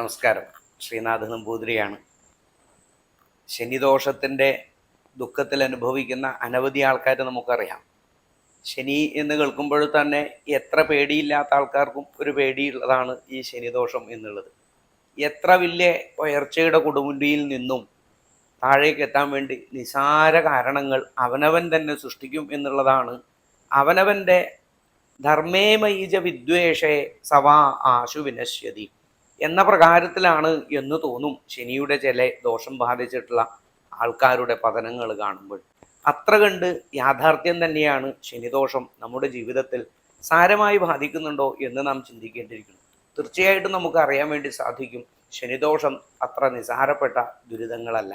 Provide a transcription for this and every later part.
നമസ്കാരം. ശ്രീനാഥ് നമ്പൂതിരിയാണ്. ശനിദോഷത്തിന്റെ ദുഃഖത്തിൽ അനുഭവിക്കുന്ന അനവധി ആൾക്കാർ നമുക്കറിയാം. ശനി എന്ന് കേൾക്കുമ്പോൾ തന്നെ എത്ര പേടിയില്ലാത്ത ആൾക്കാർക്കും ഒരു പേടിയുള്ളതാണ് ഈ ശനിദോഷം എന്നുള്ളത്. എത്ര വലിയ ഉയർച്ചയുടെ കൊടുമുടിയിൽ നിന്നും താഴേക്ക് എത്താൻ വേണ്ടി നിസാര കാരണങ്ങൾ അവനവൻ തന്നെ സൃഷ്ടിക്കും എന്നുള്ളതാണ് അവനവന്റെ ധർമ്മേമൈജ വിദ്വേഷേ സവാ ആശു വിനശ്യതി. എന്ന പ്രകാരത്തിലാണ് എന്ന് തോന്നും ശനിയുടെ ചില ദോഷം ബാധിച്ചിട്ടുള്ള ആൾക്കാരുടെ പതനങ്ങൾ കാണുമ്പോൾ. അത്ര കണ്ട് യാഥാർത്ഥ്യം തന്നെയാണ് ശനിദോഷം നമ്മുടെ ജീവിതത്തിൽ സാരമായി ബാധിക്കുന്നുണ്ടോ എന്ന് നാം ചിന്തിക്കേണ്ടിയിരിക്കുന്നു. തീർച്ചയായിട്ടും നമുക്ക് അറിയാൻ വേണ്ടി സാധിക്കും ശനിദോഷം അത്ര നിസാരപ്പെട്ട ദുരിതങ്ങളല്ല.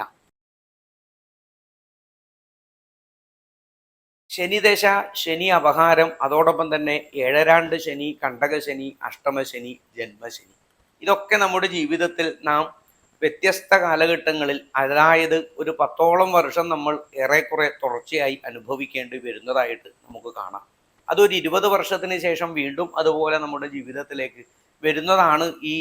ശനിദശ ശനി അപഹാരം അതോടൊപ്പം തന്നെ ഏഴരാണ്ട് ശനി കണ്ടകശനി അഷ്ടമശനി ജന്മശനി. ഇതൊക്കെ നമ്മുടെ ജീവിതത്തിൽ നാം വ്യത്യസ്ത കാലഘട്ടങ്ങളിൽ അതായത് ഒരു പത്തോളം വർഷം നമ്മൾ ഏറെക്കുറെ തുടർച്ചയായി അനുഭവിക്കേണ്ടി വരുന്നതായിട്ട് നമുക്ക് കാണാം. അതൊരു ഇരുപത് വർഷത്തിന് ശേഷം വീണ്ടും അതുപോലെ നമ്മുടെ ജീവിതത്തിലേക്ക് വരുന്നതാണ് ഈ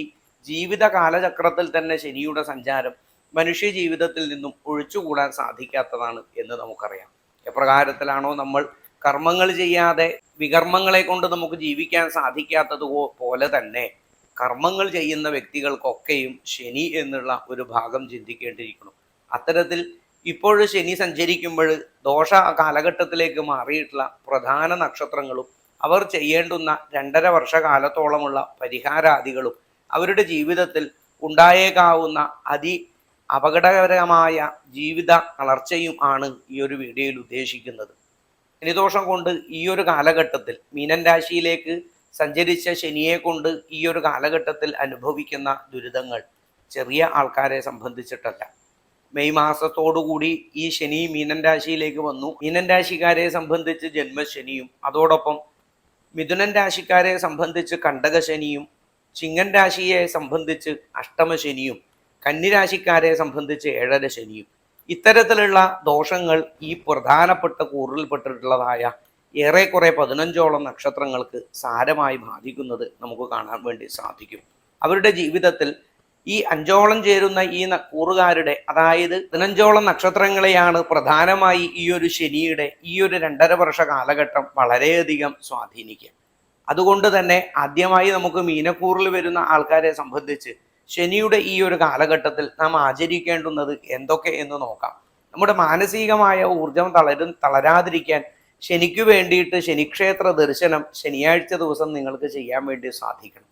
ജീവിത കാലചക്രത്തിൽ തന്നെ ശനിയുടെ സഞ്ചാരം മനുഷ്യ ജീവിതത്തിൽ നിന്നും ഒഴിച്ചുകൂടാൻ സാധിക്കാത്തതാണ് എന്ന് നമുക്കറിയാം. എപ്രകാരത്തിലാണോ നമ്മൾ കർമ്മങ്ങൾ ചെയ്യാതെ വികർമ്മങ്ങളെ കൊണ്ട് നമുക്ക് ജീവിക്കാൻ സാധിക്കാത്തത് പോലെ തന്നെ കർമ്മങ്ങൾ ചെയ്യുന്ന വ്യക്തികൾക്കൊക്കെയും ശനി എന്നുള്ള ഒരു ഭാഗം ചിന്തിക്കേണ്ടിയിരിക്കണം അത്തരത്തിൽ ഇപ്പോൾ ശനി സഞ്ചരിക്കുമ്പോൾ ദോഷ കാലഘട്ടത്തിലേക്ക് മാറിയിട്ടുള്ള പ്രധാന നക്ഷത്രങ്ങളും അവർ ചെയ്യേണ്ടുന്ന രണ്ടര വർഷകാലത്തോളമുള്ള പരിഹാരാദികളും അവരുടെ ജീവിതത്തിൽ ഉണ്ടായേക്കാവുന്ന അതി അപകടകരമായ ജീവിത വളർച്ചയും ആണ് ഈ ഒരു വീഡിയോയിൽ ഉദ്ദേശിക്കുന്നത്. ശനിദോഷം കൊണ്ട് ഈ ഒരു കാലഘട്ടത്തിൽ മീനൻ രാശിയിലേക്ക് സഞ്ചരിച്ച ശനിയെ കൊണ്ട് ഈ ഒരു കാലഘട്ടത്തിൽ അനുഭവിക്കുന്ന ദുരിതങ്ങൾ ചെറിയ ആൾക്കാരെ സംബന്ധിച്ചിട്ടല്ല. മെയ് മാസത്തോടുകൂടി ഈ ശനി മീനൻ രാശിയിലേക്ക് വന്നു. മീനൻ രാശിക്കാരെ സംബന്ധിച്ച് ജന്മശനിയും അതോടൊപ്പം മിഥുനൻ രാശിക്കാരെ സംബന്ധിച്ച് കണ്ടകശനിയും ചിങ്ങൻ രാശിയെ സംബന്ധിച്ച് അഷ്ടമശനിയും കന്നിരാശിക്കാരെ സംബന്ധിച്ച് ഏഴര ശനിയും. ഇത്തരത്തിലുള്ള ദോഷങ്ങൾ ഈ പ്രധാനപ്പെട്ട കൂറിൽപ്പെട്ടിട്ടുള്ളതായ ഏറെക്കുറെ പതിനഞ്ചോളം നക്ഷത്രങ്ങൾക്ക് സാരമായി ബാധിക്കുന്നത് നമുക്ക് കാണാൻ വേണ്ടി സാധിക്കും. അവരുടെ ജീവിതത്തിൽ ഈ അഞ്ചോളം ചേരുന്ന ഈ കൂറുകാരുടെ അതായത് പതിനഞ്ചോളം നക്ഷത്രങ്ങളെയാണ് പ്രധാനമായി ഈ ഒരു ശനിയുടെ ഈ ഒരു രണ്ടര വർഷ കാലഘട്ടം വളരെയധികം സ്വാധീനിക്കുക. അതുകൊണ്ട് തന്നെ ആദ്യമായി നമുക്ക് മീനക്കൂറിൽ വരുന്ന ആൾക്കാരെ സംബന്ധിച്ച് ശനിയുടെ ഈ ഒരു കാലഘട്ടത്തിൽ നാം ആചരിക്കേണ്ടുന്നത് എന്തൊക്കെ എന്ന് നോക്കാം. നമ്മുടെ മാനസികമായ ഊർജം തളരും തളരാതിരിക്കാൻ ശനിക്ക് വേണ്ടിയിട്ട് ശനിക്ഷേത്ര ദർശനം ശനിയാഴ്ച ദിവസം നിങ്ങൾക്ക് ചെയ്യാൻ വേണ്ടി സാധിക്കണം.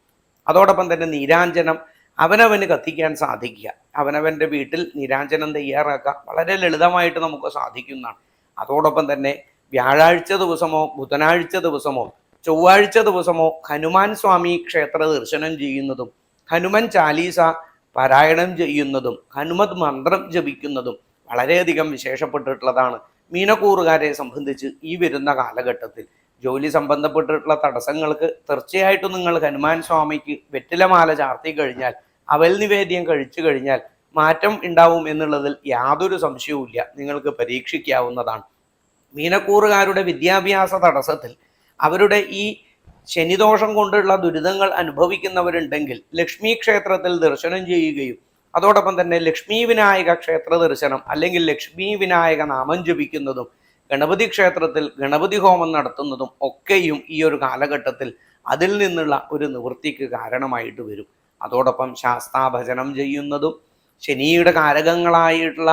അതോടൊപ്പം തന്നെ നീരാഞ്ജനം അവനവന് കത്തിക്കാൻ സാധിക്കുക. അവനവന്റെ വീട്ടിൽ നീരാഞ്ജനം തയ്യാറാക്കുക വളരെ ലളിതമായിട്ട് നമുക്ക് സാധിക്കുന്നതാണ്. അതോടൊപ്പം തന്നെ വ്യാഴാഴ്ച ദിവസമോ ബുധനാഴ്ച ദിവസമോ ചൊവ്വാഴ്ച ദിവസമോ ഹനുമാൻ സ്വാമി ക്ഷേത്ര ദർശനം ചെയ്യുന്നതും ഹനുമൻ ചാലീസ പാരായണം ചെയ്യുന്നതും ഹനുമത് മന്ത്രം ജപിക്കുന്നതും വളരെയധികം വിശേഷപ്പെട്ടിട്ടുള്ളതാണ് മീനക്കൂറുകാരെ സംബന്ധിച്ച് ഈ വരുന്ന കാലഘട്ടത്തിൽ ജോലി സംബന്ധപ്പെട്ടിട്ടുള്ള തടസ്സങ്ങൾക്ക് തീർച്ചയായിട്ടും നിങ്ങൾ ഹനുമാൻ സ്വാമിക്ക് വെറ്റിലമാല ചാർത്തി കഴിഞ്ഞാൽ അവൽ നിവേദ്യം കഴിച്ചു കഴിഞ്ഞാൽ മാറ്റം ഉണ്ടാവും എന്നുള്ളതിൽ യാതൊരു സംശയവുമില്ല നിങ്ങൾക്ക് പരീക്ഷിക്കാവുന്നതാണ്. മീനക്കൂറുകാരുടെ വിദ്യാഭ്യാസ തടസ്സത്തിൽ അവരുടെ ഈ ശനിദോഷം കൊണ്ടുള്ള ദുരിതങ്ങൾ അനുഭവിക്കുന്നവരുണ്ടെങ്കിൽ ലക്ഷ്മി ക്ഷേത്രത്തിൽ ദർശനം ചെയ്യുകയും അതോടൊപ്പം തന്നെ ലക്ഷ്മി വിനായക ക്ഷേത്ര ദർശനം അല്ലെങ്കിൽ ലക്ഷ്മി വിനായക നാമം ജപിക്കുന്നതും ഗണപതി ക്ഷേത്രത്തിൽ ഗണപതി ഹോമം നടത്തുന്നതും ഒക്കെയും ഈ ഒരു കാലഘട്ടത്തിൽ അതിൽ നിന്നുള്ള ഒരു നിവൃത്തിക്ക് കാരണമായിട്ട് വരും. അതോടൊപ്പം ശാസ്താഭജനം ചെയ്യുന്നതും ശനിയുടെ കാരകങ്ങളായിട്ടുള്ള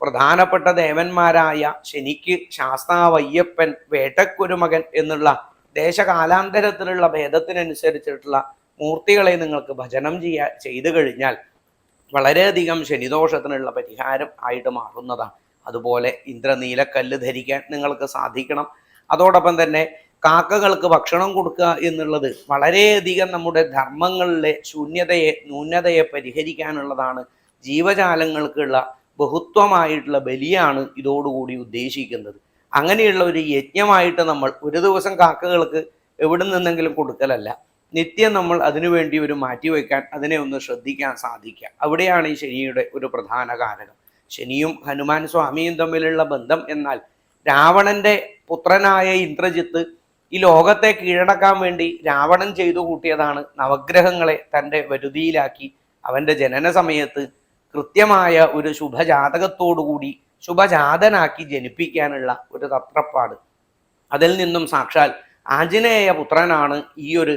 പ്രധാനപ്പെട്ട ദേവന്മാരായ ശനിക്ക് ശാസ്താവയ്യപ്പൻ വേട്ടക്കുരുമകൻ എന്നുള്ള ദേശകാലാന്തരത്തിലുള്ള ഭേദത്തിനനുസരിച്ചിട്ടുള്ള മൂർത്തികളെ നിങ്ങൾക്ക് ഭജനം ചെയ്യാ ചെയ്തു കഴിഞ്ഞാൽ വളരെയധികം ശനിദോഷത്തിനുള്ള പരിഹാരം ആയിട്ട് മാറുന്നതാണ്. അതുപോലെ ഇന്ദ്രനീലക്കല്ല് ധരിക്കാൻ നിങ്ങൾക്ക് സാധിക്കണം. അതോടൊപ്പം തന്നെ കാക്കകൾക്ക് ഭക്ഷണം കൊടുക്കുക എന്നുള്ളത് വളരെയധികം നമ്മുടെ ധർമ്മങ്ങളിലെ ശൂന്യതയെ ന്യൂനതയെ പരിഹരിക്കാനുള്ളതാണ് ജീവജാലങ്ങൾക്കുള്ള ബഹുത്വമായിട്ടുള്ള ബലിയാണ് ഇതോടുകൂടി ഉദ്ദേശിക്കുന്നത്. അങ്ങനെയുള്ള ഒരു യജ്ഞമായിട്ട് നമ്മൾ ഒരു ദിവസം കാക്കകൾക്ക് എവിടെ നിന്നെങ്കിലും കൊടുക്കലല്ല. നിത്യം നമ്മൾ അതിനുവേണ്ടി ഒരു മാറ്റിവെക്കാൻ അതിനെ ഒന്ന് ശ്രദ്ധിക്കാൻ സാധിക്കുക. അവിടെയാണ് ഈ ശനിയുടെ ഒരു പ്രധാന കാരണം ശനിയും ഹനുമാൻ സ്വാമിയും തമ്മിലുള്ള ബന്ധം എന്നാൽ രാവണന്റെ പുത്രനായ ഇന്ദ്രജിത്ത് ഈ ലോകത്തെ കീഴടക്കാൻ വേണ്ടി രാവണൻ ചെയ്തു കൂട്ടിയതാണ് നവഗ്രഹങ്ങളെ തന്റെ വരുതിയിലാക്കി. അവന്റെ ജനന സമയത്ത് കൃത്യമായ ഒരു ശുഭജാതകത്തോടുകൂടി ശുഭജാതനാക്കി ജനിപ്പിക്കാനുള്ള ഒരു തത്രപ്പാട്. അതിൽ നിന്നും സാക്ഷാൽ ആഞ്ജനേയ പുത്രനാണ് ഈ ഒരു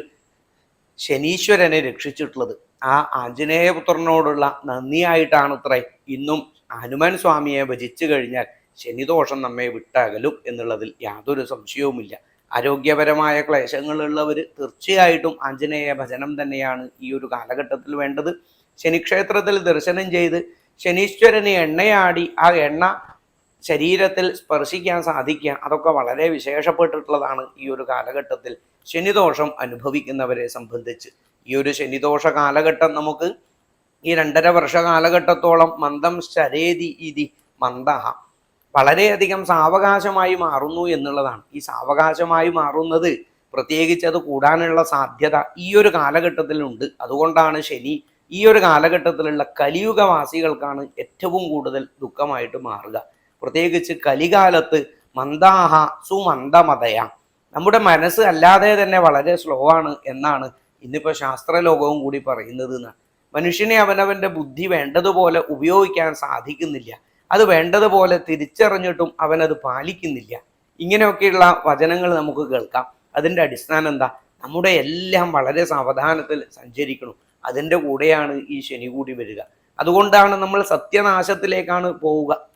ശനീശ്വരനെ രക്ഷിച്ചിട്ടുള്ളത്. ആ ആഞ്ജനേയ പുത്രനോടുള്ള നന്ദിയായിട്ടാണ് ഇത്ര. ഇന്നും ഹനുമാൻ സ്വാമിയെ ഭജിച്ചു കഴിഞ്ഞാൽ ശനിദോഷം നമ്മെ വിട്ടകലും എന്നുള്ളതിൽ യാതൊരു സംശയവുമില്ല. ആരോഗ്യപരമായ ക്ലേശങ്ങളുള്ളവർ തീർച്ചയായിട്ടും ആഞ്ജനേയ ഭജനം തന്നെയാണ് ഈ ഒരു കാലഘട്ടത്തിൽ വേണ്ടത്. ശനിക്ഷേത്രത്തിൽ ദർശനം ചെയ്ത് ശനീശ്വരന് എണ്ണയാടി ആ എണ്ണ ശരീരത്തിൽ സ്പർശിക്കാൻ സാധിക്കുക അതൊക്കെ വളരെ വിശേഷപ്പെട്ടിട്ടുള്ളതാണ് ഈ ഒരു കാലഘട്ടത്തിൽ ശനിദോഷം അനുഭവിക്കുന്നവരെ സംബന്ധിച്ച്. ഈ ഒരു ശനിദോഷ കാലഘട്ടം നമുക്ക് ഈ രണ്ടര വർഷ കാലഘട്ടത്തോളം മന്ദം ശരേതി ഇതി മന്ദഹ. വളരെയധികം സാവകാശമായി മാറുന്നു എന്നുള്ളതാണ്. ഈ സാവകാശമായി മാറുന്നത് പ്രത്യേകിച്ച് അത് കൂടാനുള്ള സാധ്യത ഈ ഒരു കാലഘട്ടത്തിലുണ്ട്. അതുകൊണ്ടാണ് ശനി ഈ ഒരു കാലഘട്ടത്തിലുള്ള കലിയുഗവാസികൾക്കാണ് ഏറ്റവും കൂടുതൽ ദുഃഖമായിട്ട് മാറുക. പ്രത്യേകിച്ച് കലികാലത്ത് മന്ദാഹ സുമന്ദമതയ. നമ്മുടെ മനസ്സ് അല്ലാതെ തന്നെ വളരെ സ്ലോ ആണ് എന്നാണ് ഇന്നിപ്പോൾ ശാസ്ത്രലോകവും കൂടി പറയുന്നത് എന്നാണ് മനുഷ്യനെ അവനവന്റെ ബുദ്ധി വേണ്ടതുപോലെ ഉപയോഗിക്കാൻ സാധിക്കുന്നില്ല. അത് വേണ്ടതുപോലെ തിരിച്ചറിഞ്ഞിട്ടും അവനത് പാലിക്കുന്നില്ല. ഇങ്ങനെയൊക്കെയുള്ള വചനങ്ങൾ നമുക്ക് കേൾക്കാം. അതിന്റെ അടിസ്ഥാനം എന്താ? നമ്മുടെ എല്ലാം വളരെ സാവധാനത്തിൽ സഞ്ചരിക്കണം. അതിന്റെ കൂടെയാണ് ഈ ശനി കൂടി വരിക. അതുകൊണ്ടാണ് നമ്മൾ സത്യനാശത്തിലേക്കാണ് പോവുക.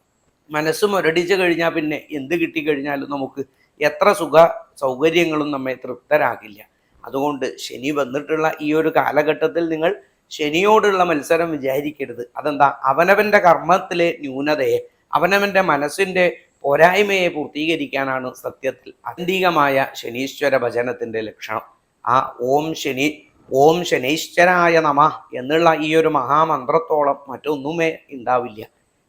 മനസ്സ് ഒരടിച്ച് കഴിഞ്ഞാൽ പിന്നെ എന്ത് കിട്ടിക്കഴിഞ്ഞാലും നമുക്ക് എത്ര സുഖ സൗകര്യങ്ങളും നമ്മെ തൃപ്തരാകില്ല. അതുകൊണ്ട് ശനി വന്നിട്ടുള്ള ഈ ഒരു കാലഘട്ടത്തിൽ നിങ്ങൾ ശനിയോടുള്ള മത്സരം വിചാരിക്കരുത്. അതെന്താ? അവനവന്റെ കർമ്മത്തിലെ ന്യൂനതയെ അവനവന്റെ മനസ്സിന്റെ പോരായ്മയെ പൂർത്തീകരിക്കാനാണ് സത്യത്തിൽ ആന്തരികമായ ശനീശ്വര ഭജനത്തിന്റെ ലക്ഷണം. ആ ഓം ശനി ഓം ശനീശ്വരായ നമ എന്നുള്ള ഈ ഒരു മഹാമന്ത്രത്തോളം മറ്റൊന്നുമേ ഉണ്ടാവില്ല.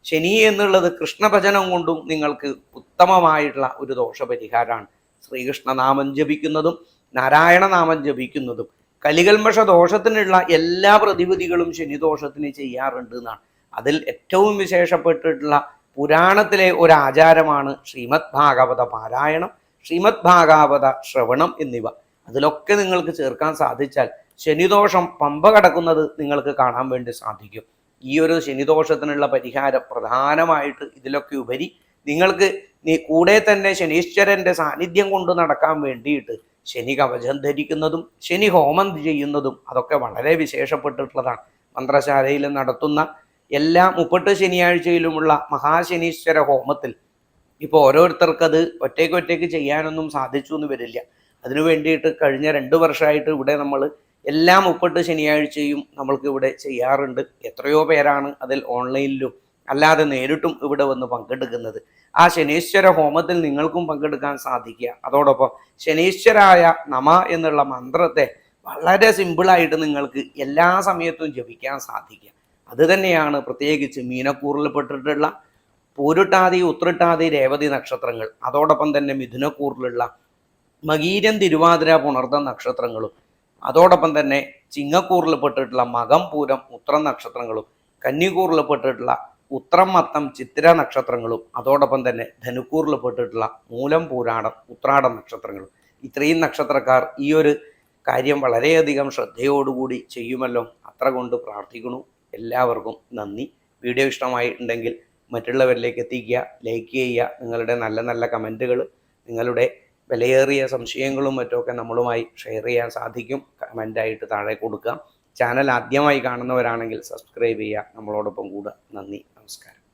ശനി എന്നുള്ളത് കൃഷ്ണഭജനം കൊണ്ടും നിങ്ങൾക്ക് ഉത്തമമായിട്ടുള്ള ഒരു ദോഷപരിഹാരമാണ്. ശ്രീകൃഷ്ണനാമം ജപിക്കുന്നതും നാരായണ നാമം ജപിക്കുന്നതും. കലികൽമഷ ദോഷത്തിനുള്ള എല്ലാ പ്രതിവിധികളും ശനിദോഷത്തിന് ചെയ്യാറുണ്ട് എന്നാണ്. അതിൽ ഏറ്റവും വിശേഷപ്പെട്ടിട്ടുള്ള പുരാണത്തിലെ ഒരു ആചാരമാണ് ശ്രീമദ് ഭാഗവത പാരായണം ശ്രീമദ് ഭാഗവത ശ്രവണം എന്നിവ. അതിലൊക്കെ നിങ്ങൾക്ക് ചേർക്കാൻ സാധിച്ചാൽ ശനിദോഷം പമ്പ കടക്കുന്നത് നിങ്ങൾക്ക് കാണാൻ വേണ്ടി സാധിക്കും. ഈ ഒരു ശനിദോഷത്തിനുള്ള പരിഹാരം പ്രധാനമായിട്ട് ഇതിലൊക്കെ ഉപരി നിങ്ങൾക്ക് നീ കൂടെ തന്നെ ശനീശ്വരന്റെ സാന്നിധ്യം കൊണ്ട് നടക്കാൻ വേണ്ടിയിട്ട് ശനി കവചം ധരിക്കുന്നതും ശനി ഹോമം ചെയ്യുന്നതും അതൊക്കെ വളരെ വിശേഷപ്പെട്ടിട്ടുള്ളതാണ്. മന്ത്രശാലയിൽ നടത്തുന്ന എല്ലാ മുപ്പട്ട് ശനിയാഴ്ചയിലുമുള്ള മഹാശനീശ്വര ഹോമത്തിൽ ഇപ്പോൾ ഓരോരുത്തർക്കത് ഒറ്റയ്ക്ക് ഒറ്റയ്ക്ക് ചെയ്യാനൊന്നും സാധിച്ചു എന്ന് വരില്ല. അതിനു വേണ്ടിയിട്ട് കഴിഞ്ഞ രണ്ട് വർഷമായിട്ട് ഇവിടെ നമ്മൾ എല്ലാ മുപ്പട്ട് ശനിയാഴ്ചയും നമ്മൾക്ക് ഇവിടെ ചെയ്യാറുണ്ട്. എത്രയോ പേരാണ് അതിൽ ഓൺലൈനിലും അല്ലാതെ നേരിട്ടും ഇവിടെ വന്ന് പങ്കെടുക്കുന്നത്. ആ ശനീശ്വര ഹോമത്തിൽ നിങ്ങൾക്കും പങ്കെടുക്കാൻ സാധിക്കുക. അതോടൊപ്പം ശനീശ്വരായ നമ എന്നുള്ള മന്ത്രത്തെ വളരെ സിമ്പിളായിട്ട് നിങ്ങൾക്ക് എല്ലാ സമയത്തും ജപിക്കാൻ സാധിക്കുക. അത് തന്നെയാണ് പ്രത്യേകിച്ച് മീനക്കൂറിൽപ്പെട്ടിട്ടുള്ള പൂരുട്ടാതി ഉത്രട്ടാതി രേവതി നക്ഷത്രങ്ങൾ. അതോടൊപ്പം തന്നെ മിഥുനക്കൂറിലുള്ള മകീരം തിരുവാതിര പുണർത്ത നക്ഷത്രങ്ങളും അതോടൊപ്പം തന്നെ ചിങ്ങക്കൂറിൽ പെട്ടിട്ടുള്ള മകം പൂരം ഉത്രം നക്ഷത്രങ്ങളും കന്നിക്കൂറിൽപ്പെട്ടിട്ടുള്ള ഉത്രം മത്തം ചിത്തിര നക്ഷത്രങ്ങളും അതോടൊപ്പം തന്നെ ധനുക്കൂറിൽ പെട്ടിട്ടുള്ള മൂലം പൂരാടം ഉത്രാടം നക്ഷത്രങ്ങളും. ഇത്രയും നക്ഷത്രക്കാർ ഈ ഒരു കാര്യം വളരെയധികം ശ്രദ്ധയോടുകൂടി ചെയ്യുമല്ലോ. അത്ര കൊണ്ട് പ്രാർത്ഥിക്കുന്നു. എല്ലാവർക്കും നന്ദി. വീഡിയോ ഇഷ്ടമായിട്ടുണ്ടെങ്കിൽ മറ്റുള്ളവരിലേക്ക് എത്തിക്കുക ലൈക്ക് ചെയ്യുക നിങ്ങളുടെ നല്ല നല്ല കമന്റുകൾ നിങ്ങളുടെ വിലയേറിയ സംശയങ്ങളും മറ്റുമൊക്കെ നമ്മളുമായി ഷെയർ ചെയ്യാൻ സാധിക്കും. കമന്റായിട്ട് താഴെ കൊടുക്കുക ചാനൽ ആദ്യമായി കാണുന്നവരാണെങ്കിൽ സബ്സ്ക്രൈബ് ചെയ്യുക. നമ്മളോടൊപ്പം കൂടുക നന്ദി. നമസ്കാരം.